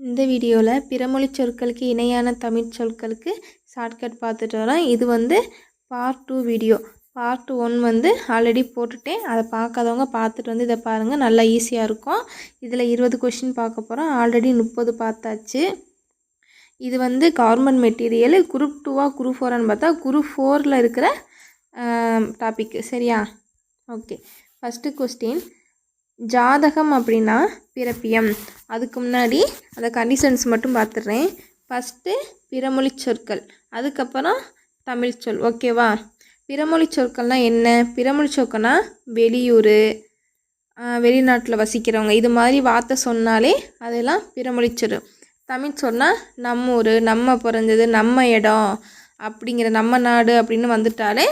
இந்த வீடியோவில் பிறமொழி சொற்களுக்கு இணையான தமிழ் சொற்களுக்கு ஷார்ட்கட் பார்த்துட்டு வரோம். இது வந்து part two video part one வந்து ஆல்ரெடி போட்டுட்டேன். அதை பார்க்காதவங்க பார்த்துட்டு வந்து இதை பாருங்கள் நல்லா ஈஸியாக இருக்கும். இதில் இருபது கொஷின் பார்க்க போகிறோம் ஆல்ரெடி முப்பது பார்த்தாச்சு. இது வந்து கவர்மெண்ட் மெட்டீரியல் குரூப் டூவாக குரூப் ஃபோரான்னு பார்த்தா குரூப் ஃபோரில் இருக்கிற டாபிக் சரியா? ஓகே ஃபஸ்ட்டு கொஸ்டின் ஜாதகம் அப்படின்னா பிறப்பியம். அதுக்கு முன்னாடி அந்த கண்டிஷன்ஸ் மட்டும் பார்த்துடுறேன் ஃபஸ்ட்டு பிறமொழி சொற்கள். அதுக்கப்புறம் தமிழ் சொல். ஓகேவா பிறமொழி சொற்கள்னால் என்ன? பிறமொழி சொற்கள்னா வெளியூர். வெளிநாட்டில் வசிக்கிறவங்க. இது மாதிரி வார்த்தை சொன்னாலே அதெல்லாம் பிறமொழி சொல். தமிழ் சொன்னால் நம்ம ஊர் நம்ம பிறந்தது நம்ம இடம் அப்படிங்கிற நம்ம நாடு அப்படின்னு வந்துட்டாலே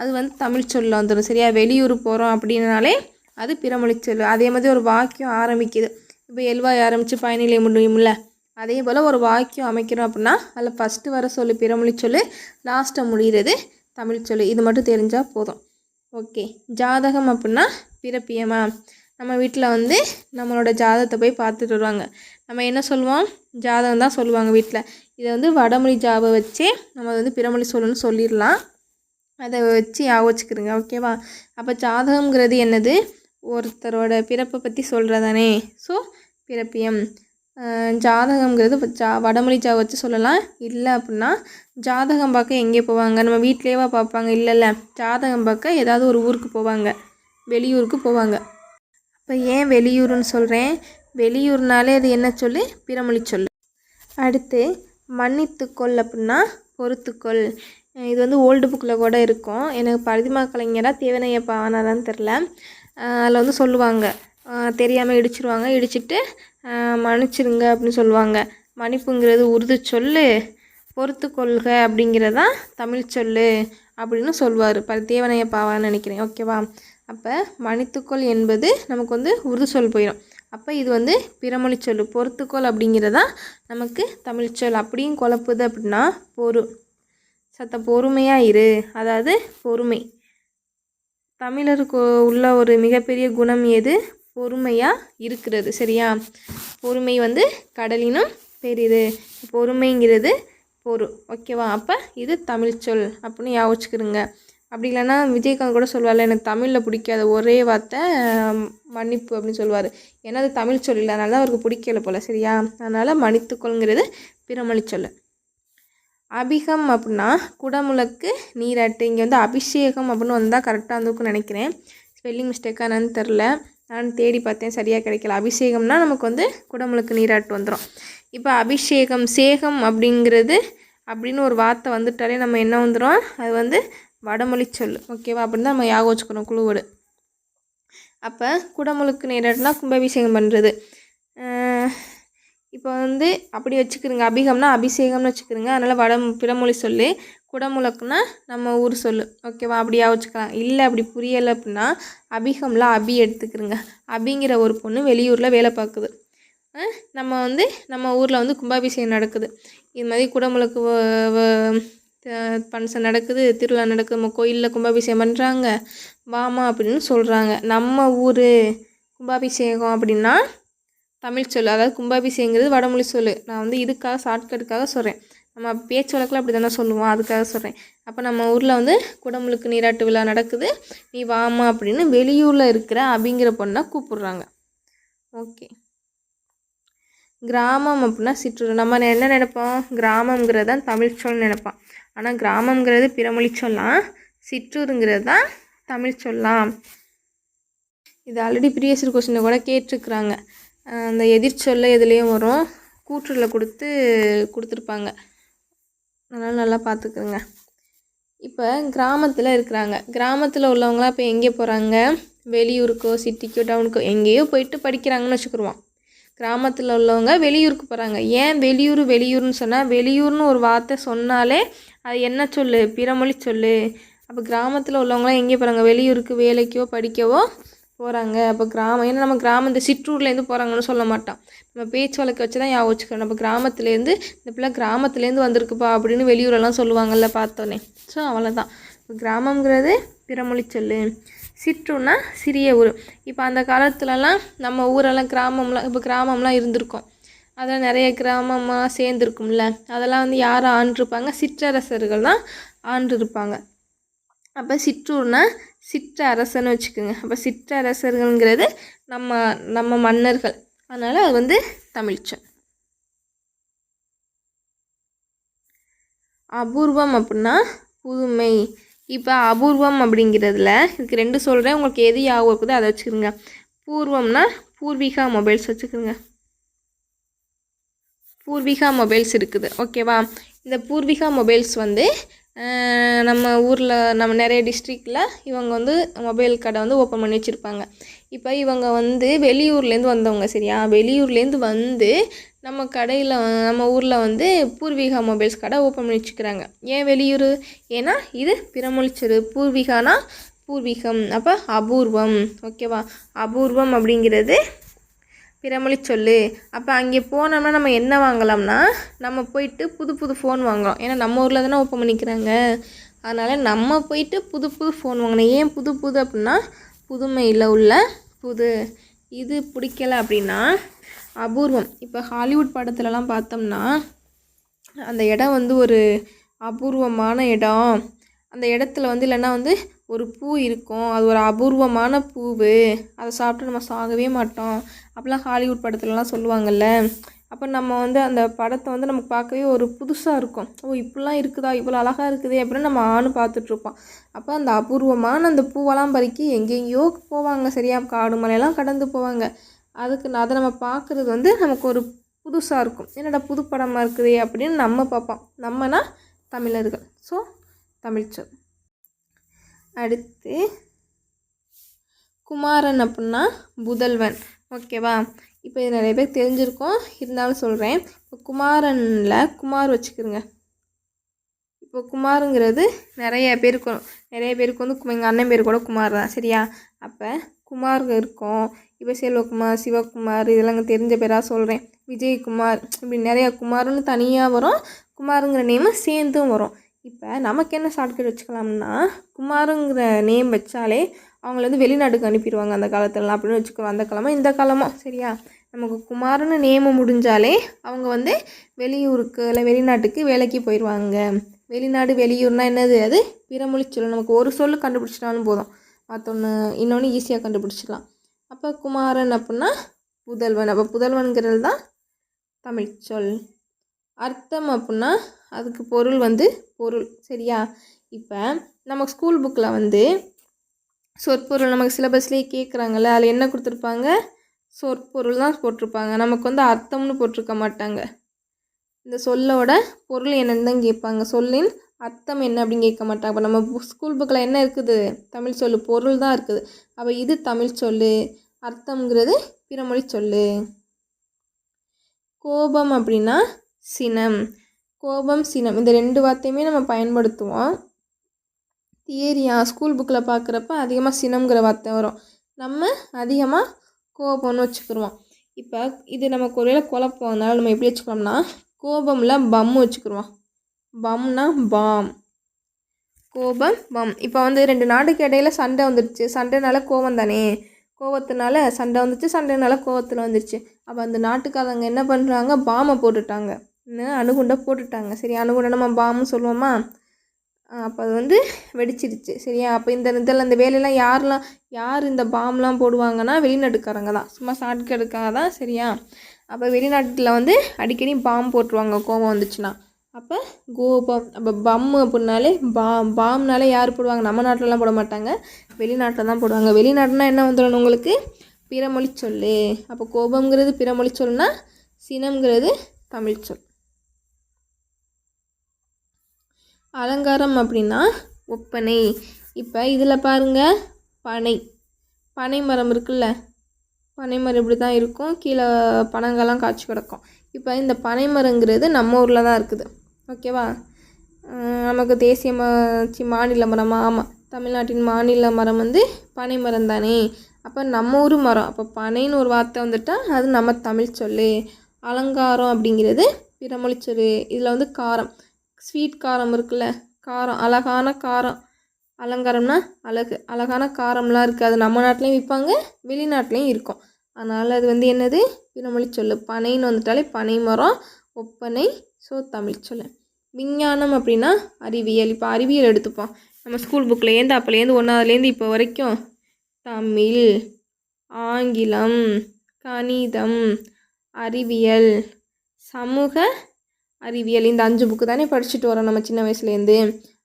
அது வந்து தமிழ் சொல்ல வந்துடும் சரியா? வெளியூர் போகிறோம் அப்படின்னாலே அது பிறமொழி சொல் அதே மாதிரி ஒரு வாக்கியம் ஆரம்பிக்குது. இப்போ எல்வாய் ஆரம்பித்து பயனிலை முடியும்ல அதே போல் ஒரு வாக்கியம் அமைக்கிறோம் அப்படின்னா அதில் ஃபஸ்ட்டு வர சொல்லு பிறமொழி சொல்லு லாஸ்ட்டை முடிகிறது தமிழ் சொல்லு. இது மட்டும் தெரிஞ்சால் போதும். ஓகே ஜாதகம் அப்படின்னா பிறப்பியமா? நம்ம வீட்டில் வந்து நம்மளோட ஜாதகத்தை போய் பார்த்துட்டு வருவாங்க. நம்ம என்ன சொல்லுவோம்? ஜாதகம் தான் சொல்லுவாங்க வீட்டில் இதை வந்து வடமொழி ஜாபை வச்சே நம்ம வந்து பிறமொழி சொல்லுன்னு சொல்லிடலாம். அதை வச்சு ஞாபகம் வச்சுக்கிறோங்க ஓகேவா அப்போ ஜாதகம்ங்கிறது என்னது? ஒருத்தரோட பிறப்பை பற்றி சொல்கிறதானே ஸோ பிறப்பியம். ஜாதகம்ங்கிறது ஜா வடமொழி ஜா வச்சு சொல்லலாம். இல்லை அப்படின்னா ஜாதகம் பார்க்க எங்கே போவாங்க? நம்ம வீட்லேயேவா பார்ப்பாங்க? இல்லைல்ல ஜாதகம் பார்க்க ஏதாவது ஒரு ஊருக்கு போவாங்க. வெளியூருக்கு போவாங்க. இப்போ ஏன் வெளியூருன்னு சொல்கிறேன் வெளியூர்னாலே அது என்ன சொல்லு? பிறமொழி சொல்லு. அடுத்து மன்னித்துக்கொள் அப்படின்னா பொறுத்துக்கொள் இது வந்து ஓல்டு புக்கில் கூட இருக்கும். எனக்கு பரிதிமா கலைஞராக தேவனையப்பா ஆனாரான்னு தெரில. அதில் வந்து சொல்லுவாங்க. தெரியாமல் இடிச்சிருவாங்க. இடிச்சிட்டு மன்னிச்சிருங்க அப்படின்னு சொல்லுவாங்க. மன்னிப்புங்கிறது உருது சொல் பொறுத்து கொள்க அப்படிங்கிறதான் தமிழ் சொல் அப்படின்னு சொல்லுவார் ப தேவனையப்பாவான்னு நினைக்கிறேன். ஓகேவா அப்போ மன்னித்துக்கொள் என்பது நமக்கு வந்து உருது சொல் போயிடும் அப்போ இது வந்து பிறமொழி சொல் பொறுத்துக்கோள் அப்படிங்கிறதான் நமக்கு தமிழ் சொல். அப்படியும் குழப்புது அப்படின்னா பொறு. சத்த பொறுமையாக இரு. அதாவது பொறுமை. தமிழருக்கு உள்ள ஒரு மிகப்பெரிய குணம் எது? பொறுமையாக இருக்கிறது. சரியா? பொறுமை வந்து கடலினும் பெரியது பொறுமைங்கிறது பொறு. ஓகேவா அப்போ இது தமிழ் சொல் அப்படின்னு யாவச்சுக்கிறோங்க அப்படி இல்லைன்னா விஜயகாந்த் கூட சொல்லுவார்ல எனக்கு தமிழில் பிடிக்காத ஒரே வார்த்தை மன்னிப்பு அப்படின்னு சொல்லுவார். ஏன்னா அது தமிழ் சொல் இல்லை. அதனால தான் அவருக்கு பிடிக்கல போல். சரியா? அதனால் மன்னித்துக்கொள்ங்கிறது பிறமொழி சொல். அபிகம் அப்படின்னா குடமுழக்கு நீராட்டு. இங்கே வந்து அபிஷேகம் அப்படின்னு வந்தால் கரெக்டாக இருந்திருக்கும்னு நினைக்கிறேன். ஸ்பெல்லிங் மிஸ்டேக்காக என்னன்னு தெரில நான் தேடி பார்த்தேன் சரியாக கிடைக்கல. அபிஷேகம்னா நமக்கு வந்து குடமுழுக்கு நீராட்டு வந்துடும் இப்போ அபிஷேகம் சேகம் அப்படிங்கிறது அப்படின்னு ஒரு வார்த்தை வந்துட்டாலே நம்ம என்ன வந்துடும் அது வந்து வடமொழி சொல் ஓகேவா அப்படின்னு தான் நம்ம யாகம் வச்சுக்கணும் குழுவோடு அப்போ குடமுழுக்கு நீராட்டுனா கும்பாபிஷேகம் பண்ணுறது இப்போ வந்து அப்படி வச்சுக்கிறோங்க அபிகம்னா அபிஷேகம்னு வச்சுக்கிறோங்க அதனால் வட பிறமொழி சொல்லு குடமுழக்குனா நம்ம ஊர் சொல்லு. ஓகேவா அப்படியா வச்சுக்கலாம். இல்லை அப்படி புரியலை அப்படின்னா அபிகமில் அபி எடுத்துக்கிறோங்க அபிங்கிற ஒரு பொண்ணு வெளியூரில் வேலை பார்க்குது. நம்ம வந்து நம்ம ஊரில் வந்து கும்பாபிஷேகம் நடக்குது. இது மாதிரி குடமுழக்கு ஃபங்க்ஷன் நடக்குது திருவிழா நடக்குது. நம்ம கோயிலில் கும்பாபிஷேகம் பண்ணுறாங்க வாமா அப்படின்னு சொல்கிறாங்க நம்ம ஊர் கும்பாபிஷேகம் அப்படின்னா தமிழ் சொல் அதாவது கும்பாபிஷேகங்கிறது வடமொழி சொல் நான் வந்து இதுக்காக ஷார்ட்கட்டுக்காக சொல்கிறேன் நம்ம பேச்சு வழக்கில் அப்படி தானே சொல்லுவோம். அதுக்காக சொல்கிறேன் அப்போ நம்ம ஊரில் வந்து குடமுழுக்கு நீராட்டு விழா நடக்குது. நீ வாமா அப்படின்னு வெளியூரில் இருக்கிற அப்படிங்கிற பொண்ணை கூப்பிட்றாங்க. ஓகே. கிராமம் அப்படின்னா சிற்றூர். நம்ம என்ன நினைப்போம்? கிராமங்கிறது தான் தமிழ் சொல் நினைப்போம். ஆனால் கிராமங்கிறது பிறமொழி சொல்லலாம். சிற்றூருங்கிறது தான் தமிழ் சொல்லலாம். இது ஆல்ரெடி ப்ரீவியஸ் கொஸ்டினை கூட கேட்டிருக்குறாங்க. அந்த எதிர்ச்சொல்ல எதுலேயும் வரும். கூற்றில் கொடுத்து கொடுத்துருப்பாங்க. அதனால் நல்லா பார்த்துக்குங்க இப்போ கிராமத்தில் இருக்கிறாங்க. கிராமத்தில் உள்ளவங்களாம் இப்போ எங்கே போகிறாங்க வெளியூருக்கோ சிட்டிக்கோ டவுனுக்கோ எங்கேயோ போயிட்டு படிக்கிறாங்கன்னு வச்சுக்கிடுவோம் கிராமத்தில் உள்ளவங்க வெளியூருக்கு போகிறாங்க ஏன் வெளியூர் வெளியூர்னு சொன்னால் வெளியூர்னு ஒரு வார்த்தை சொன்னாலே அது என்ன சொல்லு? பிறமொழி சொல்லு. அப்போ கிராமத்தில் உள்ளவங்களாம் எங்கே போகிறாங்க வெளியூருக்கு வேலைக்கோ படிக்கவோ போகிறாங்க அப்போ கிராமம் ஏன்னா நம்ம கிராமம் இந்த சிற்றூர்லேருந்து போகிறாங்கன்னு சொல்ல மாட்டான். நம்ம பேச்சு வழக்கு வச்சு தான் ஞாபகம் வச்சுக்கணும் நம்ம கிராமத்துலேருந்து இந்த பிள்ளை கிராமத்துலேருந்து வந்திருக்குப்பா அப்படின்னு வெளியூரெல்லாம் சொல்லுவாங்கள்ல பார்த்தோன்னே. ஸோ அவ்வளோதான் இப்போ கிராமங்கிறது பிறமொழி சொல்லு. சிற்றூர்னா சிறிய ஊர். இப்போ அந்த காலத்துலலாம் நம்ம ஊரெல்லாம் கிராமம்லாம் இப்போ கிராமம்லாம் இருந்திருக்கோம். அதெல்லாம் நிறைய கிராமமாக சேர்ந்துருக்கும்ல. அதெல்லாம் வந்து யார் ஆண்டிருப்பாங்க. சிற்றரசர்கள் தான் ஆண்டிருப்பாங்க. அப்போ சிற்றூர்னால் சிற்றரசன்னு வச்சுக்கோங்க. அப்போ சிற்றரசர்கள்ங்கிறது நம்ம நம்ம மன்னர்கள். அதனால் அது வந்து தமிழ்ச்சொல் அபூர்வம் அப்படின்னா புதுமை. இப்போ அபூர்வம் அப்படிங்கிறதுல இதுக்கு ரெண்டு சொல்கிறேன் உங்களுக்கு எது ஞாபகம் இருக்குதோ அதை வச்சுக்கோங்க. பூர்வம்னா பூர்விகா மொபைல்ஸ் வச்சுக்கோங்க. பூர்விகா மொபைல்ஸ் இருக்குது. ஓகேவா? இந்த பூர்விகா மொபைல்ஸ் வந்து நம்ம ஊரில் நம்ம நிறைய டிஸ்ட்ரிக்டில் இவங்க வந்து மொபைல் கடை வந்து ஓப்பன் பண்ணி வச்சுருப்பாங்க. இப்போ இவங்க வந்து வெளியூர்லேருந்து வந்தவங்க சரியா? வெளியூர்லேருந்து வந்து நம்ம கடையில் நம்ம ஊரில் வந்து பூர்வீகா மொபைல்ஸ் கடை ஓப்பன் பண்ணி வச்சுக்கிறாங்க. ஏன் வெளியூர்? ஏன்னா இது பிறமொழிச்சொரு பூர்வீகானா பூர்வீகம். அப்போ அபூர்வம் ஓகேவா அபூர்வம் அப்படிங்கிறது பிறமொழி சொல்லு. அப்போ அங்கே போனோம்னா நம்ம என்ன வாங்கலாம்னா நம்ம போயிட்டு புது புது ஃபோன் வாங்குகிறோம் ஏன்னா நம்ம ஊரில் தானே ஓப்பன் பண்ணிக்கிறாங்க. அதனால் நம்ம போயிட்டு புது புது ஃபோன் வாங்கினோம். ஏன் புது புது அப்படின்னா புதுமையில் உள்ள புது. இது பிடிக்கல அப்படின்னா அபூர்வம். இப்போ ஹாலிவுட் படத்துலலாம் பார்த்தோம்னா அந்த இடம் வந்து ஒரு அபூர்வமான இடம். அந்த இடத்துல வந்து இல்லைன்னா வந்து ஒரு பூ இருக்கும். அது ஒரு அபூர்வமான பூவு. அதை சாப்பிட்டு நம்ம சாகவே மாட்டோம். அப்படிலாம் ஹாலிவுட் படத்துலலாம் சொல்லுவாங்கல்ல. அப்போ நம்ம வந்து அந்த படத்தை வந்து நமக்கு பார்க்கவே ஒரு புதுசாக இருக்கும். ஓ இப்படிலாம் இருக்குதா? இவ்வளோ அழகாக இருக்குதே அப்படின்னு நம்ம ஆணு பார்த்துட்ருப்போம் அப்போ அந்த அபூர்வமான அந்த பூவெல்லாம் பறிக்கி எங்கெங்கேயோ போவாங்க. சரியா? காடு மலையெல்லாம் கடந்து போவாங்க. அதுக்கு நான் அதை நம்ம பார்க்குறது வந்து நமக்கு ஒரு புதுசாக இருக்கும். என்னடா புது படமாக இருக்குதே அப்படின்னு நம்ம பார்ப்போம். நம்மனா தமிழர்கள். ஸோ தமிழ்ச்சொல். அடுத்து குமாரன் அப்படின்னா புதல்வன். ஓகேவா? இப்போ இது நிறைய பேர் தெரிஞ்சிருக்கோம். இருந்தாலும் சொல்கிறேன் இப்போ குமாரனில் குமார் வச்சுக்கிறோங்க இப்போ குமாருங்கிறது நிறைய பேருக்கு நிறைய பேருக்கு வந்து எங்கள் அண்ணன் பேர் கூட குமார் தான். சரியா? அப்போ குமார் இருக்கும். இப்போ செல்வகுமார் சிவகுமார் இதெல்லாம் தெரிஞ்ச பேராக சொல்கிறேன் விஜயகுமார் இப்படி நிறையா குமார்னு தனியாக வரும். குமாருங்கிற நேமும் சேர்ந்தும் வரும். இப்போ நமக்கு என்ன ஷார்ட்கட் வச்சுக்கலாம்னா குமாருங்கிற நேம் வச்சாலே அவங்கள வந்து வெளிநாட்டுக்கு அனுப்பிடுவாங்க அந்த காலத்துலலாம். அப்படின்னு வச்சுக்கிறோம் அந்த காலமாக இந்த காலமாக சரியா? நமக்கு குமார்னு நேமம் முடிஞ்சாலே அவங்க வந்து வெளியூருக்கு இல்லை வெளிநாட்டுக்கு வேலைக்கு போயிடுவாங்க. வெளிநாடு வெளியூர்னா என்னது? அது பிறமொழி சொல்லு நமக்கு ஒரு சொல் கண்டுபிடிச்சிட்டாலும் போதும். மற்றொன்று இன்னொன்று ஈஸியாக கண்டுபிடிச்சிடலாம். அப்போ குமாரன் அப்படின்னா புதல்வன். அப்போ புதல்வன்கிறது தான் தமிழ் சொல். அர்த்தம் அப்படின்னா அதுக்கு பொருள் வந்து பொருள் சரியா? இப்போ நம்ம ஸ்கூல் புக்கில் வந்து சொற்பொருள் நமக்கு சிலபஸ்லேயே கேட்குறாங்கல்ல அதில் என்ன கொடுத்துருப்பாங்க? சொற்பொருள் தான் போட்டிருப்பாங்க. நமக்கு வந்து அர்த்தம்னு போட்டிருக்க மாட்டாங்க. இந்த சொல்லோட பொருள் என்னன்னு தான் கேட்பாங்க. சொல்லின் அர்த்தம் என்ன அப்படின்னு கேட்க மாட்டாங்க. அப்போ நம்ம ஸ்கூல் புக்கில் என்ன இருக்குது? தமிழ் சொல் பொருள் தான் இருக்குது. அப்போ இது தமிழ் சொல்லு அர்த்தம்ங்கிறது பிறமொழி சொல்லு. கோபம் அப்படின்னா சினம். கோபம் சினம் இந்த ரெண்டு வார்த்தையுமே நம்ம பயன்படுத்துவோம். தியரியா ஸ்கூல் புக்கில் பார்க்குறப்ப அதிகமாக சினம்ங்கிற வார்த்தை வரும். நம்ம அதிகமாக கோபம்னு வச்சுக்கிருவோம். இப்போ இது நமக்கு ஒருவேளை குழப்பம் அதனால் நம்ம எப்படி வச்சுக்கிறோம்னா கோபம்ல பம் வச்சுக்கிருவோம். பம்னா பாம் கோபம் பம் இப்போ வந்து ரெண்டு நாடுக்கு இடையில சண்டை வந்துடுச்சு. சண்டைனால கோபம் தானே? கோவத்தினால சண்டை வந்துச்சு சண்டைனால கோவத்தில் வந்துடுச்சு. அப்போ அந்த நாட்டுக்காரங்க என்ன பண்ணுறாங்க பாமை போட்டுட்டாங்க. அணுகுண்டை போட்டுட்டாங்க. சரி அணுகுண்டை நம்ம பாம்னு சொல்லுவோமா? அப்போ அது வந்து வெடிச்சிருச்சு. சரியா? அப்போ இந்த இதில் இந்த வேலையெல்லாம் யாரெல்லாம் யார் இந்த பாம்லாம் போடுவாங்கன்னா வெளிநாட்டுக்காரங்க தான். சும்மா ஷார்ட்கட்டுக்காக தான் சரியா? அப்போ வெளிநாட்டில் வந்து அடிக்கடி பாம் போட்டுருவாங்க. கோபம் வந்துச்சுன்னா. அப்போ கோபம் அப்போ பம் அப்படின்னாலே பாம் பாம்னாலே யார் போடுவாங்க? நம்ம நாட்டிலலாம் போட மாட்டாங்க. வெளிநாட்டில் தான் போடுவாங்க. வெளிநாட்டுனா என்ன வந்துடணும் உங்களுக்கு? பிறமொழி சொல் அப்போ கோபம்ங்கிறது பிறமொழி சொல்னா சினம்ங்கிறது தமிழ் சொல். அலங்காரம் அப்படின்னா ஒப்பனை. இப்போ இதில் பாருங்க பனை. பனை மரம் இருக்குல்ல? பனை மரம் இப்படி தான் இருக்கும். கீழே பனங்கள்லாம் காய்ச்சி கிடக்கும். இப்போ இந்த பனை மரங்கிறது நம்ம ஊரில் தான் இருக்குது. ஓகேவா நமக்கு தேசிய ம சி மாநில மரமா? ஆமாம் தமிழ்நாட்டின் மாநில மரம் வந்து பனை மரம் தானே. அப்போ நம்ம ஊர் மரம். அப்போ பனைன்னு ஒரு வார்த்தை வந்துட்டால் அது நம்ம தமிழ் சொல்லு. அலங்காரம் அப்படிங்கிறது பிறமொழி சொல்லு. இதில் வந்து காரம். ஸ்வீட் காரம் இருக்குல்ல காரம் அழகான காரம். அலங்காரம்னா அழகு. அழகான காரம்லாம் இருக்குது. அது நம்ம நாட்டிலையும் விற்பாங்க வெளிநாட்டிலையும் இருக்கும். அதனால் அது வந்து என்னது? பிறமொழி சொல்லு. பனைன்னு வந்துட்டாலே பனை மரம் ஒப்பனை ஸோ தமிழ் சொல்லு. விஞ்ஞானம் அப்படின்னா அறிவியல். இப்போ அறிவியல் எடுத்துப்போம். நம்ம ஸ்கூல் புக்லேருந்து அப்போலேருந்து ஒன்றாவதுலேருந்து இப்போ வரைக்கும் தமிழ் ஆங்கிலம் கணிதம் அறிவியல் சமூக அறிவியல் இந்த அஞ்சு புக்கு தானே படிச்சுட்டு வரோம் நம்ம சின்ன வயசுலேருந்து.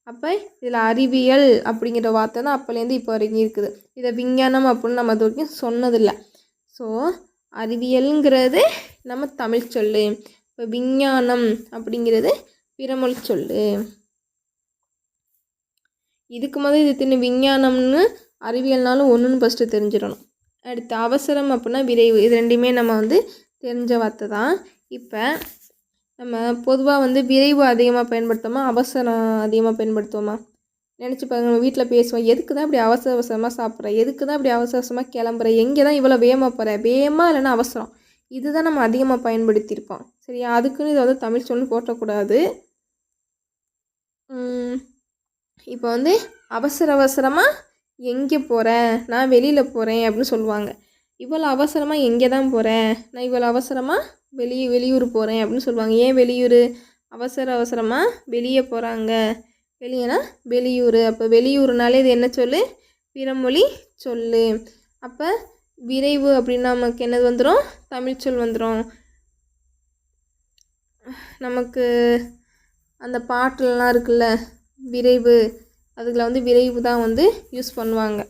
அப்போ இதில் அறிவியல் அப்படிங்கிற வார்த்தை தான் அப்போலேருந்து இப்போ வரைக்கும் இருக்குது. இதை விஞ்ஞானம் அப்படின்னு நம்ம அது வரைக்கும் சொன்னதில்லை. ஸோ அறிவியலுங்கிறது நம்ம தமிழ் சொல்லு. இப்போ விஞ்ஞானம் அப்படிங்கிறது பிறமொழி சொல்லு. இதுக்கு முதல் இது தின்னு விஞ்ஞானம்னு அறிவியல்னாலும் ஒன்றுன்னு ஃபஸ்ட்டு தெரிஞ்சிடணும். அடுத்து அவசரம் அப்படின்னா விரைவு. இது ரெண்டுமே நம்ம வந்து தெரிஞ்ச வார்த்தை தான். இப்போ நம்ம பொதுவாக வந்து விரைவு அதிகமாக பயன்படுத்தோமா அவசரம் அதிகமாக பயன்படுத்துவோமா? நினச்சி பாருங்க நம்ம வீட்டில் பேசுவோம் எதுக்கு தான் இப்படி அவசர அவசரமாக சாப்பிட்ற? எதுக்கு தான் இப்படி அவசர அவசரமாக கிளம்புற? எங்கே தான் இவ்வளோ வேகமாக போகிற வேகமாக இல்லைன்னா அவசரம். இதுதான் நம்ம அதிகமாக பயன்படுத்தியிருப்போம். சரியா? அதுக்குன்னு இதை வந்து தமிழ் சொல்லி போட்டக்கூடாது. இப்போ வந்து அவசர அவசரமாக எங்கே போகிறேன் நான் வெளியில் போகிறேன் அப்படின்னு சொல்லுவாங்க. இவ்வளோ அவசரமாக எங்கே தான் போகிறேன் நான் இவ்வளோ அவசரமாக வெளியே வெளியூர் போகிறேன் அப்படின்னு சொல்லுவாங்க. ஏன் வெளியூர்? அவசர அவசரமாக வெளியே போகிறாங்க வெளியேனா வெளியூர். அப்போ வெளியூர்னாலே இது என்ன சொல்லு? பிறமொழி சொல்லு. அப்போ விரைவு அப்படின்னா நமக்கு என்னது வந்துடும் தமிழ் சொல் வந்துடும் நமக்கு அந்த பாட்டிலலாம் இருக்குல்ல விரைவு அதுக்குள்ள வந்து விரைவு தான் வந்து யூஸ் பண்ணுவாங்க.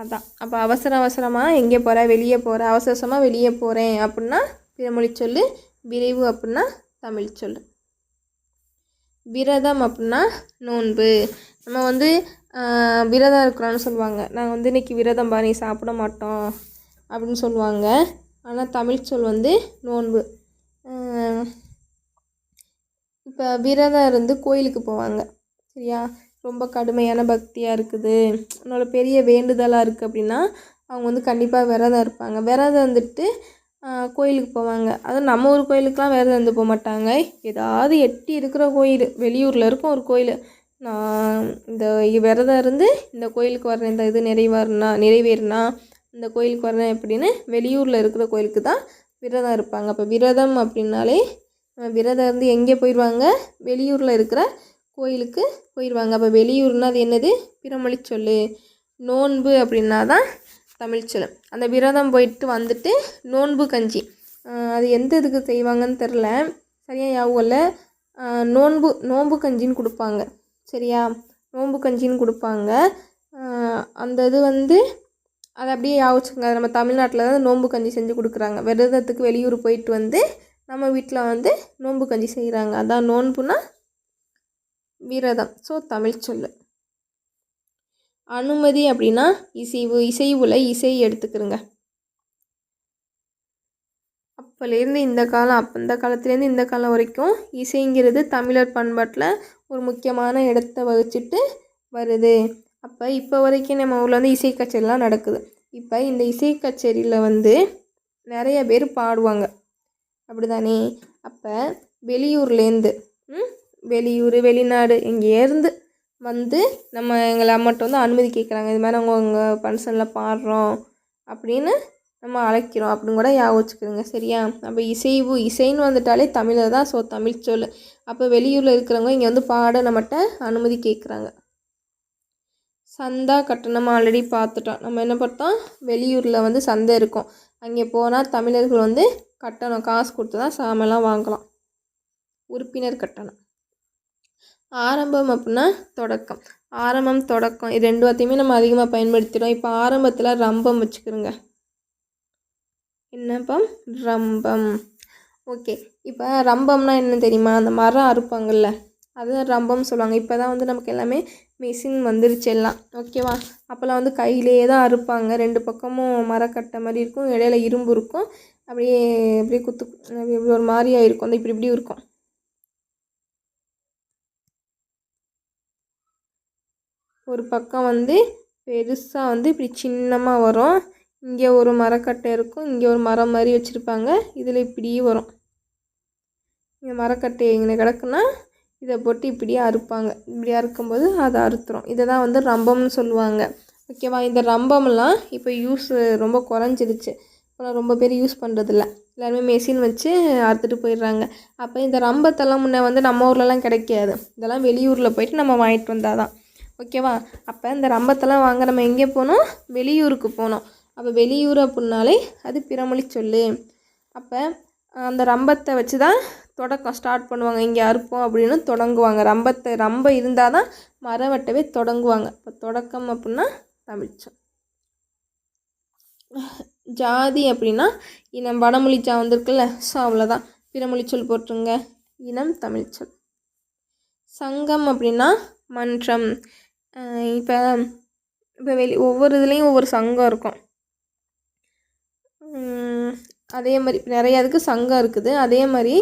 அதான். அப்போ அவசர அவசரமாக எங்கே போகிற வெளியே போகிற அவசர அவசரமாக வெளியே போகிறேன் அப்படின்னா பிறமொழி சொல்லு விரைவு அப்படின்னா தமிழ் சொல்லு. விரதம் அப்படின்னா நோன்பு. நம்ம வந்து விரதம் இருக்கிறோன்னு சொல்லுவாங்க. நாங்கள் வந்து இன்னைக்கு விரதம் பாரு சாப்பிட மாட்டோம் அப்படின்னு சொல்லுவாங்க. ஆனால் தமிழ் சொல் வந்து நோன்பு. இப்போ விரதம் இருந்து கோயிலுக்கு போவாங்க. சரியா? ரொம்ப கடுமையான பக்தியாக இருக்குது. உன்னோட பெரிய வேண்டுதலாக இருக்குது அப்படின்னா அவங்க வந்து கண்டிப்பாக விரதம் இருப்பாங்க. விரதம் வந்துட்டு கோயிலுக்கு போவாங்க. அதுவும் நம்ம ஊர் கோயிலுக்கெலாம் விரதம் இருந்து போக மாட்டாங்க. ஏதாவது எட்டி இருக்கிற கோயில் வெளியூரில் இருக்கும் ஒரு கோயில். நான் இந்த விரதம் இருந்து இந்த கோயிலுக்கு வரேன் இந்த இது நிறைவேறினா நிறைவேறினா இந்த கோயிலுக்கு வரேன் அப்படின்னு வெளியூரில் இருக்கிற கோயிலுக்கு தான் விரதம் இருப்பாங்க. அப்போ விரதம் அப்படின்னாலே விரதம் இருந்து எங்கே போயிடுவாங்க? வெளியூரில் இருக்கிற கோயிலுக்கு போயிடுவாங்க. அப்போ வெளியூர்னால் அது என்னது? பிறமொழி சொல்லு. நோன்பு அப்படின்னா தான் தமிழ் சொல்லு. அந்த விரதம் போயிட்டு வந்துட்டு நோன்பு கஞ்சி. அது எந்த இதுக்கு செய்வாங்கன்னு தெரில சரியாக ஞாபகம் இல்லை. நோன்பு நோன்பு கஞ்சின்னு கொடுப்பாங்க. சரியா? நோன்பு கஞ்சின்னு கொடுப்பாங்க. அந்த இது வந்து அதை அப்படியே யாவச்சுங்க நம்ம தமிழ்நாட்டில் தான் நோன்பு கஞ்சி செஞ்சு கொடுக்குறாங்க. விரதத்துக்கு வெளியூர் போயிட்டு வந்து நம்ம வீட்டில் வந்து நோன்பு கஞ்சி செய்கிறாங்க அதான் நோன்புனா விரதம். ஸோ தமிழ் சொல் அனுமதி அப்படின்னா இசைவு இசைவுல இசை எடுத்துக்கிறோங்க அப்போலேருந்து இந்த காலம் அப்போ இந்த காலத்துலேருந்து இந்த காலம் வரைக்கும் இசைங்கிறது தமிழர் பண்பாட்டில் ஒரு முக்கியமான இடத்த வகிச்சிட்டு வருது. அப்போ இப்போ வரைக்கும் நம்ம ஊரில் வந்து இசை கச்சேரிலாம் நடக்குது. இப்போ இந்த இசை கச்சேரியில் வந்து நிறைய பேர் பாடுவாங்க. அப்படிதானே? அப்போ வெளியூர்லேருந்து வெளியூர் வெளிநாடு இங்கேருந்து வந்து நம்ம எங்களை அம்மாட்ட வந்து அனுமதி கேட்குறாங்க. இது மாதிரி அவங்க உங்கள் ஃபங்க்ஷனில் பாடுறோம் அப்படின்னு நம்ம அழைக்கிறோம் அப்படின்னு கூட ஞாபகம் வச்சுக்கிறோங்க சரியா? அப்போ இசைவு இசைன்னு வந்துட்டாலே தமிழில் தான் ஸோ தமிழ் சொல் அப்போ வெளியூரில் இருக்கிறவங்க இங்கே வந்து பாட நம்மகிட்ட அனுமதி கேட்குறாங்க. சந்தா கட்டணம் ஆல்ரெடி பார்த்துட்டோம். நம்ம என்ன பார்த்தோம் வெளியூரில் வந்து சந்தை இருக்கும். அங்கே போனால் தமிழர்கள் வந்து கட்டணம் காசு கொடுத்து தான் சாமெல்லாம் வாங்கலாம். உறுப்பினர் கட்டணம். ஆரம்பம் அப்படின்னா தொடக்கம். ஆரம்பம் தொடக்கம் இது ரெண்டு வார்த்தையுமே நம்ம அதிகமாக பயன்படுத்திடும் இப்போ ஆரம்பத்தில் ரம்பம் வச்சுக்கிறோங்க என்னப்பா? ரம்பம். ஓகே. இப்போ ரம்பம்னா என்ன தெரியுமா? அந்த மரம் அறுப்பாங்கல்ல அதுதான் ரம்பம் சொல்லுவாங்க. இப்போ தான் வந்து நமக்கு எல்லாமே மிஷின் வந்துருச்சு எல்லாம். ஓகேவா அப்போல்லாம் வந்து கையிலேயே தான் அறுப்பாங்க. ரெண்டு பக்கமும் மரக்கட்டை மாதிரி இருக்கும். இடையில இரும்பு இருக்கும். அப்படியே அப்படியே குத்து இப்படி ஒரு மாதிரியா இருக்கும் அந்த இப்படி இப்படி இருக்கும். ஒரு பக்கம் வந்து பெருசாக வந்து இப்படி சின்னமாக வரும். இங்கே ஒரு மரக்கட்டை இருக்கும். இங்கே ஒரு மரம் மாதிரி வச்சுருப்பாங்க. இதில் இப்படி வரும். இந்த மரக்கட்டை இங்கே கிடக்குன்னா இதை போட்டு இப்படியே அறுப்பாங்க. இப்படி அறுக்கும்போது அதை அறுத்துரும். இதை தான் வந்து ரம்பம்னு சொல்லுவாங்க. ஓகேவா? இந்த ரம்பம்லாம் இப்போ யூஸ் ரொம்ப குறைஞ்சிருச்சு. இப்போலாம் ரொம்ப பேர் யூஸ் பண்ணுறதில்ல எல்லாருமே மெஷின் வச்சு அறுத்துட்டு போயிடுறாங்க. அப்போ இந்த ரம்பத்தெல்லாம் முன்னே வந்து நம்ம ஊர்லலாம் கிடைக்காது. இதெல்லாம் வெளியூரில் போயிட்டு நம்ம வாங்கிட்டு வந்தால் தான் ஓகேவா? அப்போ இந்த ரம்பத்தெல்லாம் வாங்க நம்ம எங்கே போனோம்? வெளியூருக்கு போனோம். அப்போ வெளியூர் அப்படின்னாலே அது பிறமொழி சொல்லு. அப்போ அந்த ரம்பத்தை வச்சு தான் தொடக்கம் ஸ்டார்ட் பண்ணுவாங்க. இங்கே அறுப்போம் அப்படின்னு தொடங்குவாங்க. ரம்பத்தை ரம்ப இருந்தால் தான் மரவட்டவே தொடங்குவாங்க. இப்போ தொடக்கம் அப்படின்னா தமிழ்ச்சம் ஜாதி அப்படின்னா இனம். வடமொழி ஜா வந்திருக்குல்ல ஸோ அவ்வளோதான் பிறமொழி சொல் போட்டுருங்க இனம் தமிழ்ச்சொல் சங்கம் அப்படின்னா மன்றம். இப்போ இப்போ வெளி ஒவ்வொரு இதுலேயும் ஒவ்வொரு சங்கம் இருக்கும். அதே மாதிரி நிறைய இதுக்கு சங்கம் இருக்குது. அதே மாதிரி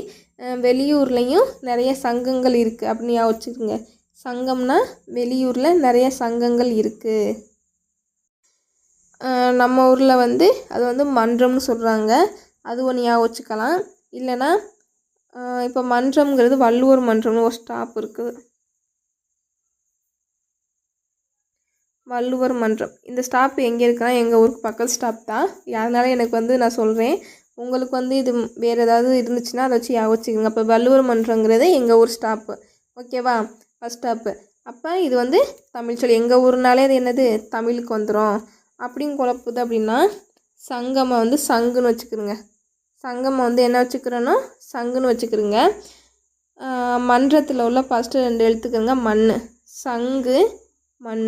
வெளியூர்லேயும் நிறைய சங்கங்கள் இருக்குது அப்படின்னு ஞாபகம் வச்சுக்கோங்க. சங்கம்னா வெளியூரில் நிறைய சங்கங்கள் இருக்குது நம்ம ஊரில் வந்து அது வந்து மன்றம்னு சொல்கிறாங்க அது ஒன்று ஞாபகம் வச்சுக்கலாம். இல்லைன்னா இப்போ மன்றம்ங்கிறது வள்ளுவர் மன்றம்னு ஒரு ஸ்டாப் இருக்குது. வள்ளுவர் மன்றம். இந்த ஸ்டாப் எங்கே இருக்குன்னா எங்கள் ஊருக்கு பக்கத்து ஸ்டாப் தான். அதனால எனக்கு வந்து நான் சொல்கிறேன் உங்களுக்கு வந்து இது வேறு ஏதாவது இருந்துச்சுன்னா அதை வச்சு ஞாபகம் அப்போ வள்ளுவர் மன்றங்கிறது எங்கள் ஊர் ஸ்டாப்பு ஓகேவா ஃபஸ்ட் ஸ்டாப்பு அப்போ இது வந்து தமிழ் சொல். எங்கள் ஊர்னாலே அது என்னது? தமிழுக்கு வந்துடும் அப்படின்னு குழப்புது அப்படின்னா சங்கமம் வந்து சங்குன்னு வச்சுக்கிறோங்க சங்கமம் வந்து என்ன வச்சுக்கிறோன்னா சங்குன்னு வச்சுக்கிறோங்க மன்றத்தில் உள்ள ஃபஸ்ட்டு ரெண்டு எழுத்துக்கிறோங்க மண் சங்கு மண்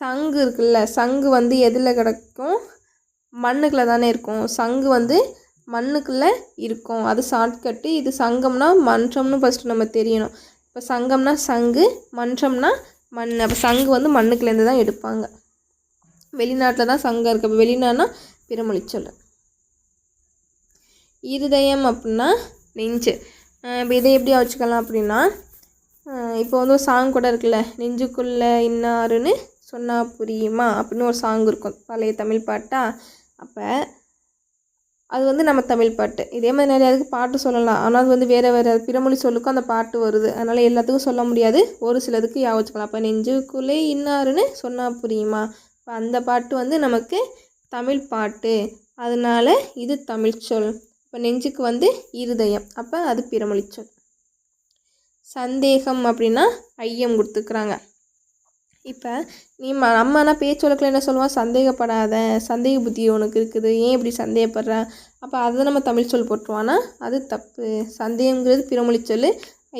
சங்கு இருக்குல்ல சங்கு வந்து எதில் கிடக்கும்? மண்ணுக்குள்ளே தானே இருக்கும். சங்கு வந்து மண்ணுக்குள்ளே இருக்கும். அது ஷார்ட்கட்டு இது சங்கம்னா மன்றம்னு ஃபஸ்ட்டு நம்ம தெரியணும். இப்போ சங்கம்னா சங்கு மன்றம்னா மண் அப்போ சங்கு வந்து மண்ணுக்குள்ளேருந்து தான் எடுப்பாங்க. வெளிநாட்டில் தான் சங்கம் இருக்குது அப்போ வெளிநாடுனா பிறமொழி சொல்லு. இருதயம் அப்படின்னா நெஞ்சு. இப்போ இதை எப்படி வச்சுக்கலாம் அப்படின்னா இப்போ வந்து ஒரு சாங் கூட இருக்குல்ல நெஞ்சுக்குள்ளே இன்னாருன்னு சொன்னா புரியுமா? அப்படின்னு ஒரு சாங் இருக்கும். பழைய தமிழ் பாட்டாக அப்போ அது வந்து நம்ம தமிழ் பாட்டு. இதே மாதிரி நிறைய இதுக்கு பாட்டு சொல்லலாம். ஆனால் அது வந்து வேறு வேறு பிறமொழி சொல்லுக்கும் அந்த பாட்டு வருது. அதனால் எல்லாத்துக்கும் சொல்ல முடியாது. ஒரு சிலதுக்கு ஞாபகம் வச்சுக்கலாம். அப்போ நெஞ்சுக்குள்ளே இன்னாருன்னு சொன்னா புரியுமா? இப்போ அந்த பாட்டு வந்து நமக்கு தமிழ் பாட்டு. அதனால இது தமிழ் சொல். இப்போ நெஞ்சுக்கு வந்து இருதயம். அப்போ அது பிறமொழி சொல். சந்தேகம் அப்படின்னா ஐயம் கொடுத்துக்கிறாங்க. இப்போ நீ ம பேச்சு வழக்கில் என்ன சொல்லுவான் சந்தேகப்படாத சந்தேக புத்தி உனக்கு இருக்குது. ஏன் இப்படி சந்தேகப்படுற? அப்போ அதை நம்ம தமிழ் சொல் போட்டுருவான்னா அது தப்பு. சந்தேகங்கிறது பிறமொழி சொல்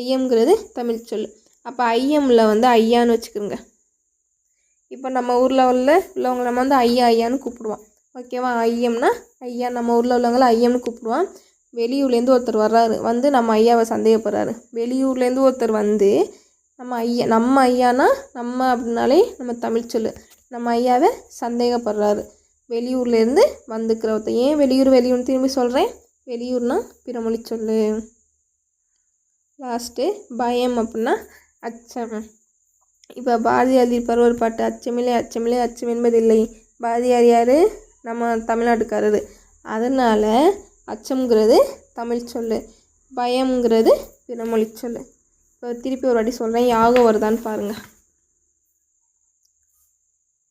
ஐயம்ங்கிறது தமிழ் சொல் அப்போ ஐயமில் வந்து ஐயான்னு வச்சுக்கோங்க. இப்போ நம்ம ஊரில் உள்ள உள்ளவங்க நம்ம வந்து ஐயா ஐயான்னு கூப்பிடுவோம். ஓகேவா? ஐயம்னா ஐயா. நம்ம ஊரில் உள்ளவங்கள ஐயம்னு கூப்பிடுவோம் வெளியூர்லேருந்து ஒருத்தர் வர்றாரு. வந்து நம்ம ஐயாவை சந்தேகப்படுறாரு. வெளியூர்லேருந்து ஒருத்தர் வந்து நம்ம ஐயா நம்ம ஐயானா நம்ம அப்படின்னாலே நம்ம தமிழ் சொல்லு. நம்ம ஐயாவை சந்தேகப்படுறாரு. வெளியூர்லேருந்து வந்துக்கிற ஒருத்தன். ஏன் வெளியூர் வெளியூர்னு திரும்பி சொல்கிறேன் வெளியூர்னா பிறமொழி சொல்லு. லாஸ்ட்டு பயம் அப்படின்னா அச்சம். இப்போ பாரதியார் எழுதியிருப்பார் ஒரு பாட்டு அச்சமில்லை அச்சமில்லை அச்சம் என்பதில்லை. பாரதியார் யார்? நம்ம தமிழ்நாட்டுக்காரரு. அதனால் அச்சம்ங்கிறது தமிழ் சொல்லு. பயம்ங்கிறது பிறமொழி சொல்லு. இப்போ திருப்பி ஒரு வாட்டி சொல்கிறேன் யாகம் வருதான்னு பாருங்கள்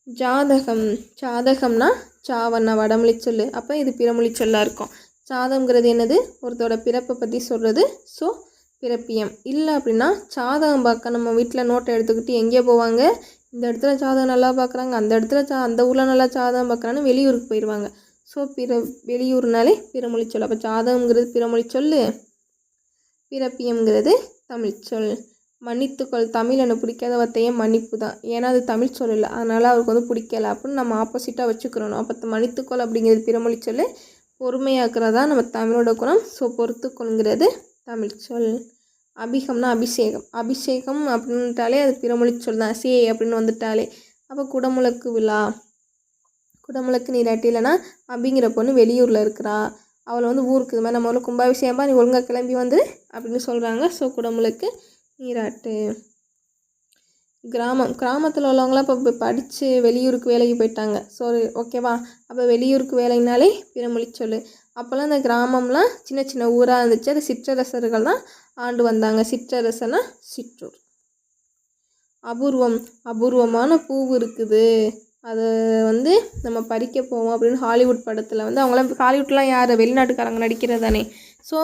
ஜாதகம் ஜாதகம்னா சாவண்ணா வடமொழி சொல்லு. அப்போ இது பிறமொழி சொல்லாக இருக்கும். சாதம்ங்கிறது என்னது? ஒருத்தரோட பிறப்பை பற்றி சொல்கிறது ஸோ பிறப்பியம். இல்லை அப்படின்னா சாதகம் பார்க்க நம்ம வீட்டில் நோட்டை எடுத்துக்கிட்டு எங்கே போவாங்க? இந்த இடத்துல சாதகம் நல்லா பார்க்குறாங்க. அந்த இடத்துல சா அந்த ஊரில் நல்லா சாதகம் பார்க்குறான்னு வெளியூருக்கு போயிடுவாங்க ஸோ பிற வெளியூர்னாலே பிறமொழி சொல் அப்போ சாதகம்ங்கிறது பிறமொழி சொல் பிறப்பியம்ங்கிறது தமிழ் சொல். மன்னித்துக்கொள். தமிழ் எனக்கு பிடிக்காத வார்த்தையே மன்னிப்பு தான்? ஏன்னா அது தமிழ் சொல் இல்லை. அதனால் அவருக்கு வந்து பிடிக்கல. அப்படின்னு நம்ம ஆப்போசிட்டாக வச்சுக்கிறணும் அப்போ மன்னித்துக்கொள் அப்படிங்கிறது பிறமொழி சொல் பொறுமையாக்குறதா நம்ம தமிழோட குணம். ஸோ பொறுத்துக்கொள்கிறது தமிழ் சொல். அபிகம்னா அபிஷேகம். அபிஷேகம் அப்படின்ட்டாலே அது பிறமொழி சொல் தான். சே அப்படின்னு வந்துட்டாலே. அப்போ குடமுழக்கு விழா. குடமுழக்கு நீராட்டி இல்லைன்னா அபிங்கிற பொண்ணு வெளியூரில் இருக்கிறா. அவளை வந்து ஊருக்கு இது மாதிரி நம்ம ஊரில் கும்பாபிஷேகமாக நீ ஒழுங்காக கிளம்பி வந்து அப்படின்னு சொல்கிறாங்க ஸோ குடமுழுக்கு நீராட்டு. கிராமம் கிராமத்தில் உள்ளவங்களாம் இப்போ படித்து வெளியூருக்கு வேலைக்கு போயிட்டாங்க. ஸோ ஓகேவா அப்போ வெளியூருக்கு வேலைனாலே பிறமொழி சொல்லு. அப்போல்லாம் இந்த கிராமம்லாம் சின்ன சின்ன ஊராக இருந்துச்சு. அது சிற்றரசர்கள் தான் ஆண்டு வந்தாங்க. சிற்றரசனா சிற்றூர். அபூர்வம் அபூர்வமான பூவு இருக்குது. அது வந்து நம்ம படிக்க போவோம் அப்படின்னு ஹாலிவுட் படத்தில் வந்து அவங்களாம் ஹாலிவுட்லாம் யார்? வெளிநாட்டுக்காரங்க நடிக்கிறது தானே. ஸோ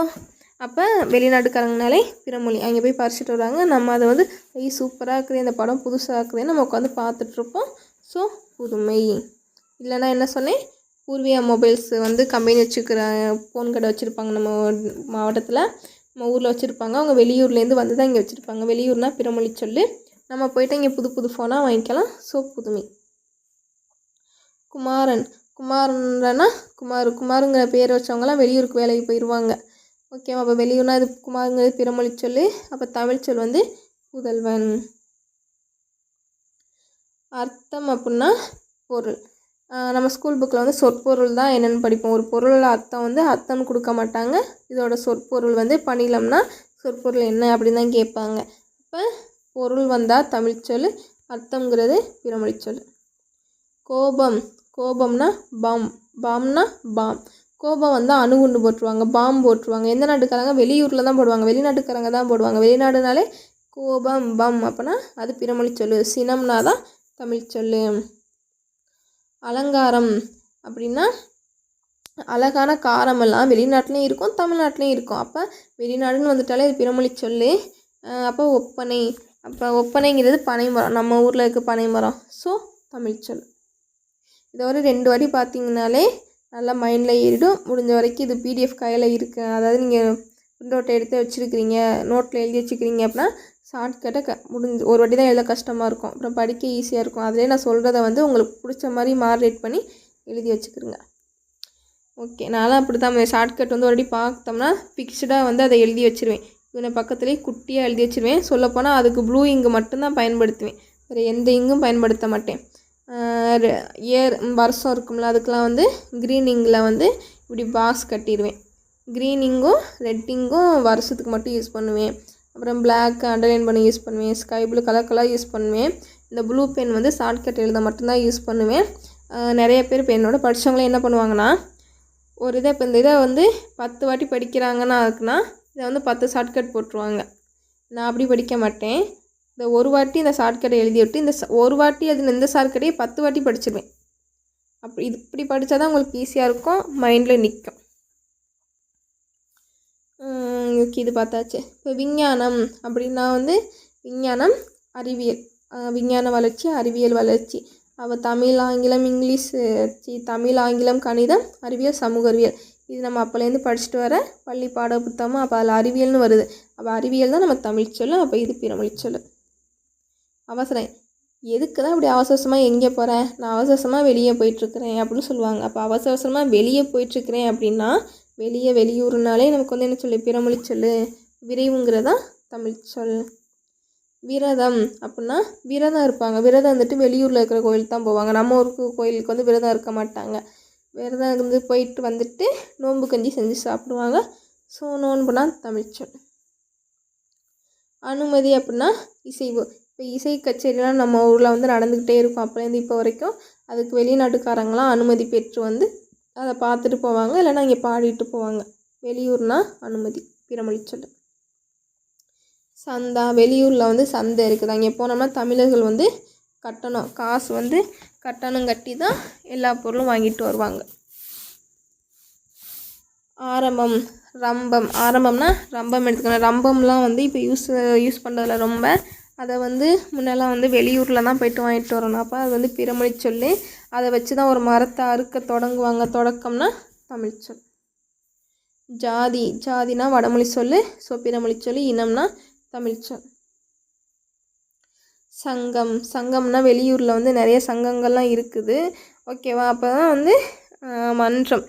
அப்போ வெளிநாட்டுக்காரங்கனாலே பிறமொழி. அங்கே போய் பறிச்சுட்டு வராங்க. நம்ம அதை வந்து ஐய் சூப்பராக இருக்குது இந்த படம் புதுசாக இருக்குதுன்னு நம்ம உட்காந்து பார்த்துட்ருப்போம் ஸோ புதுமை. இல்லைன்னா என்ன சொன்னேன்? பூர்வியா மொபைல்ஸ் வந்து கம்பெனி வச்சுக்கிற ஃபோன் கடை வச்சுருப்பாங்க. நம்ம மாவட்டத்தில் நம்ம ஊரில் வச்சுருப்பாங்க. அவங்க வெளியூர்லேருந்து வந்து தான் இங்கே வச்சுருப்பாங்க. வெளியூர்னால் பிறமொழி சொல்லு. நம்ம போயிட்டு இங்கே புது புது ஃபோனாக வாங்கிக்கலாம். ஸோ புதுமை. குமாரன். குமாரன்னா குமார். குமாருங்கிற பேர் வச்சவங்களாம் வெளியூருக்கு வேலைக்கு போயிடுவாங்க ஓகேவா அப்போ வெளியூர்னா இது குமாருங்கிறது பிறமொழி சொல் அப்போ தமிழ் சொல் வந்து புதல்வன். அர்த்தம் அப்படின்னா பொருள். நம்ம ஸ்கூல் புக்கில் வந்து சொற்பொருள் தான் என்னென்னு படிப்போம். ஒரு பொருளோட அர்த்தம் வந்து அர்த்தம் கொடுக்க மாட்டாங்க. இதோட சொற்பொருள் வந்து பண்ணிலம்னா சொற்பொருள் என்ன அப்படின்னு தான் கேட்பாங்க. இப்போ பொருள் வந்தால் தமிழ் சொல் அர்த்தங்கிறது பிறமொழி சொல் கோபம். கோபம்னா பாம் பாம்னா பாம். கோபம் வந்தால் அணுகுண்டு போட்டுருவாங்க பாம் போட்டுருவாங்க. எந்த நாட்டுக்காரங்க? வெளியூரில் தான் போடுவாங்க வெளிநாட்டுக்காரங்க தான் போடுவாங்க. வெளிநாடுனாலே கோபம் பம் அப்போனா அது பிறமொழி சொல்லு. சினம்னா தான் தமிழ் சொல்லு. அலங்காரம் அப்படின்னா அழகான காரமெல்லாம் வெளிநாட்டிலையும் இருக்கும் தமிழ்நாட்டிலையும் இருக்கும். அப்போ வெளிநாடுன்னு வந்துட்டாலே அது பிறமொழி சொல்லு. அப்போ ஒப்பனை. அப்போ ஒப்பனைங்கிறது பனைமரம். நம்ம ஊரில் இருக்க பனைமரம். ஸோ தமிழ் சொல் இதை ஒரு ரெண்டு வாட்டி பார்த்தீங்கனாலே நல்லா மைண்டில் ஏறிடும். முடிஞ்ச வரைக்கும் இது பிடிஎஃப் கையில் இருக்குது அதாவது நீங்கள் பிரிண்ட் அவுட் எடுத்து வச்சுருக்கிறீங்க நோட்டில் எழுதி வச்சுக்கிறீங்க அப்படின்னா ஷார்ட்கட்டை க முடிஞ்சு ஒரு வாட்டி தான் எழுத கஷ்டமாக இருக்கும். அப்புறம் படிக்க ஈஸியாக இருக்கும். அதிலே நான் சொல்கிறத வந்து உங்களுக்கு பிடிச்ச மாதிரி மார்ரேட் பண்ணி எழுதி வச்சுக்கிறேங்க ஓகே நானும் அப்படி தான் ஷார்ட்கட் வந்து ஒரு வாட்டி பார்த்தோம்னா ஃபிக்ஸ்டாக வந்து அதை எழுதி வச்சுருவேன். இவனை பக்கத்துலேயே குட்டியாக எழுதி வச்சுருவேன். சொல்லப்போனால் அதுக்கு ப்ளூ இங்கு மட்டும்தான் பயன்படுத்துவேன். வேறு எந்த இங்கும் பயன்படுத்த மாட்டேன். இயர் வருஷம் இருக்கும்ல அதுக்கெலாம் வந்து க்ரீனிங்கில் வந்து இப்படி பாக்ஸ் கட்டிடுவேன். க்ரீனிங்கும் ரெட்டிங்கும் வருஷத்துக்கு மட்டும் யூஸ் பண்ணுவேன். அப்புறம் பிளாக் அண்டர்லைன் பண்ணி யூஸ் பண்ணுவேன். Sky blue colour colour use பண்ணுவேன். இந்த ப்ளூ பென் வந்து ஷார்ட்கட் எழுத மட்டும்தான் யூஸ் பண்ணுவேன். நிறைய பேர் இப்போ என்னோட படித்தவங்களே என்ன பண்ணுவாங்கன்னா ஒரு இதை இப்போ இந்த இதை வந்து பத்து வாட்டி படிக்கிறாங்கன்னா அதுக்குன்னா இதை வந்து பத்து ஷார்ட்கட் போட்டுருவாங்க. நான் அப்படி படிக்க மாட்டேன். இந்த ஒரு வாட்டி இந்த ஷார்ட்கட்டை எழுதி விட்டு இந்த ஒரு வாட்டி அது இந்த ஷார்ட்கட்டையே பத்து வாட்டி படிச்சிருவேன். அப்படி இது இப்படி படித்தா தான் உங்களுக்கு ஈஸியாக இருக்கும் மைண்டில் நிற்கும் ஓகே இது பார்த்தாச்சு. இப்போ விஞ்ஞானம் அப்படின்னா வந்து விஞ்ஞானம் அறிவியல். விஞ்ஞான வளர்ச்சி அறிவியல் வளர்ச்சி. அவள் தமிழ் ஆங்கிலம் இங்கிலீஷ் சி தமிழ் ஆங்கிலம் கணிதம் அறிவியல் சமூக அறிவியல். இது நம்ம அப்போலேருந்து படிச்சுட்டு வர பள்ளி பாட புத்தகமாக அப்போ அதில் அறிவியல்னு வருது. அப்போ அறிவியல் தான் நம்ம தமிழ் சொல்லு அப்போ இது பிறமொழி சொல்லு அவசரம். எதுக்கு தான் இப்படி அவசரமாக எங்கே போகிறேன் நான் அவசரமாக வெளியே போயிட்டுருக்குறேன் அப்படின்னு சொல்லுவாங்க. அப்போ அவசர அவசரமாக வெளியே போயிட்டுருக்குறேன் அப்படின்னா வெளியே வெளியூர்னாலே நமக்கு வந்து என்ன சொல்லு? பிறமொழி சொல்லு. விரைவுங்கிறதா தமிழ் சொல். விரதம் அப்படின்னா விரதம் இருப்பாங்க. விரதம் வந்துட்டு வெளியூரில் இருக்கிற கோயில் தான் போவாங்க. நம்ம ஊருக்கு கோயிலுக்கு வந்து விரதம் இருக்க மாட்டாங்க. விரதம் இருந்து போயிட்டு வந்துட்டு நோன்பு கஞ்சி செஞ்சு சாப்பிடுவாங்க. ஸோ நோன்புனா தமிழ் சொல். அனுமதி அப்படின்னா இசைவு. இப்போ இசை கச்சேரிலாம் நம்ம ஊரில் வந்து நடந்துக்கிட்டே இருக்கும். அப்போலேருந்து இப்போ வரைக்கும் அதுக்கு வெளிநாட்டுக்காரங்களாம் அனுமதி பெற்று வந்து அதை பார்த்துட்டு போவாங்க. இல்லைன்னா இங்கே பாடிட்டு போவாங்க. வெளியூர்னால் அனுமதி. பிறமொழி சொல்லு. சந்தா வெளியூரில் வந்து சந்தை இருக்குது. அங்கே போனோம்னா தமிழர்கள் வந்து கட்டணம் காசு வந்து கட்டணம் கட்டி தான் எல்லா பொருளும் வாங்கிட்டு வருவாங்க. ஆரம்பம் ரம்பம். ஆரம்பம்னா ரம்பம் எடுத்துக்கணும் ரம்பம்லாம் வந்து இப்போ யூஸ் யூஸ் பண்ணுறதுல ரொம்ப அதை வந்து முன்னெல்லாம் வந்து வெளியூரில் தான் போயிட்டு வாங்கிட்டு வரணும் அப்போ அது வந்து பிறமொழி சொல்லி. அதை வச்சு தான் ஒரு மரத்தை அறுக்க தொடங்குவாங்க. தொடக்கம்னா தமிழ் சொல். ஜாதி ஜாதினா வடமொழி சொல் ஸோ பிறமொழி சொல்லி. இனம்னா தமிழ் சொல். சங்கம். சங்கம்னா வெளியூரில் வந்து நிறைய சங்கங்கள்லாம் இருக்குது. ஓகேவா? அப்போ தான் வந்து மன்றம்.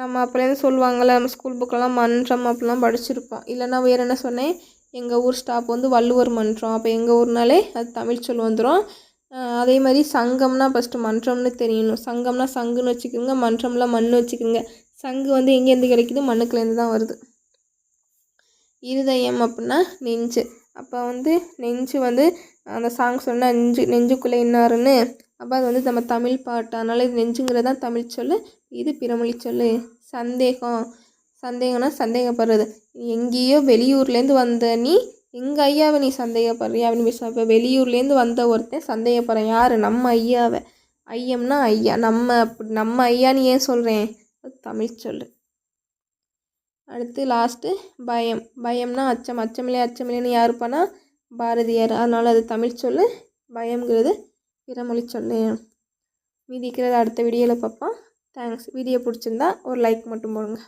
நம்ம அப்போலேருந்து சொல்லுவாங்கள்ல நம்ம ஸ்கூல் புக்கெல்லாம் மன்றம் அப்படிலாம் படிச்சிருப்போம். இல்லைன்னா வேறு என்ன சொன்னேன்? எங்கள் ஊர் ஸ்டாப் வந்து வள்ளுவர் மன்றம். அப்போ எங்கள் ஊர்னாலே அது தமிழ் சொல் வந்துடும் அதே மாதிரி சங்கம்னா ஃபஸ்ட்டு மன்றம்னு தெரியணும். சங்கம்னா சங்குன்னு வச்சுக்கோங்க மன்றம்லாம் மண் வச்சுக்கோங்க. சங்கு வந்து எங்கேருந்து கிடைக்குது? மண்ணுக்குலேருந்து தான் வருது. இருதயம் அப்படின்னா நெஞ்சு. அப்போ வந்து நெஞ்சு வந்து அந்த சாங் சொன்னால் நெஞ்சு நெஞ்சுக்குள்ளே என்னாருன்னு அப்போ அது வந்து நம்ம தமிழ் பாட்டு. அதனால் இது நெஞ்சுங்கிறது தான் தமிழ் சொல் இது பிறமொழி சொல் சந்தேகம். சந்தேகம்னா சந்தேகப்படுறது. எங்கேயோ வெளியூர்லேருந்து வந்த நீ எங்கள் ஐயாவை நீ சந்தேகப்படுறியா அப்படின்னு பேசுவான் இப்போ வெளியூர்லேருந்து வந்த ஒருத்தன் சந்தேகப்படுறேன் யார்? நம்ம ஐயாவை. ஐயம்னா ஐயா. நம்ம அப்படி நம்ம ஐயான்னு ஏன் சொல்கிறேன் தமிழ் சொல்லு. அடுத்து லாஸ்ட்டு பயம். பயம்னா அச்சம். அச்சமில்லை அச்சமில்லைன்னு யார் இருப்பானா பாரதியார். அதனால் அது தமிழ் சொல்லு. பயம்ங்கிறது பிறமொழி சொல்லு. மீதிக்கிறது அடுத்த வீடியோவில் பார்ப்போம். தேங்க்ஸ் வீடியோ பிடிச்சிருந்தா ஒரு லைக் மட்டும் போடுங்க.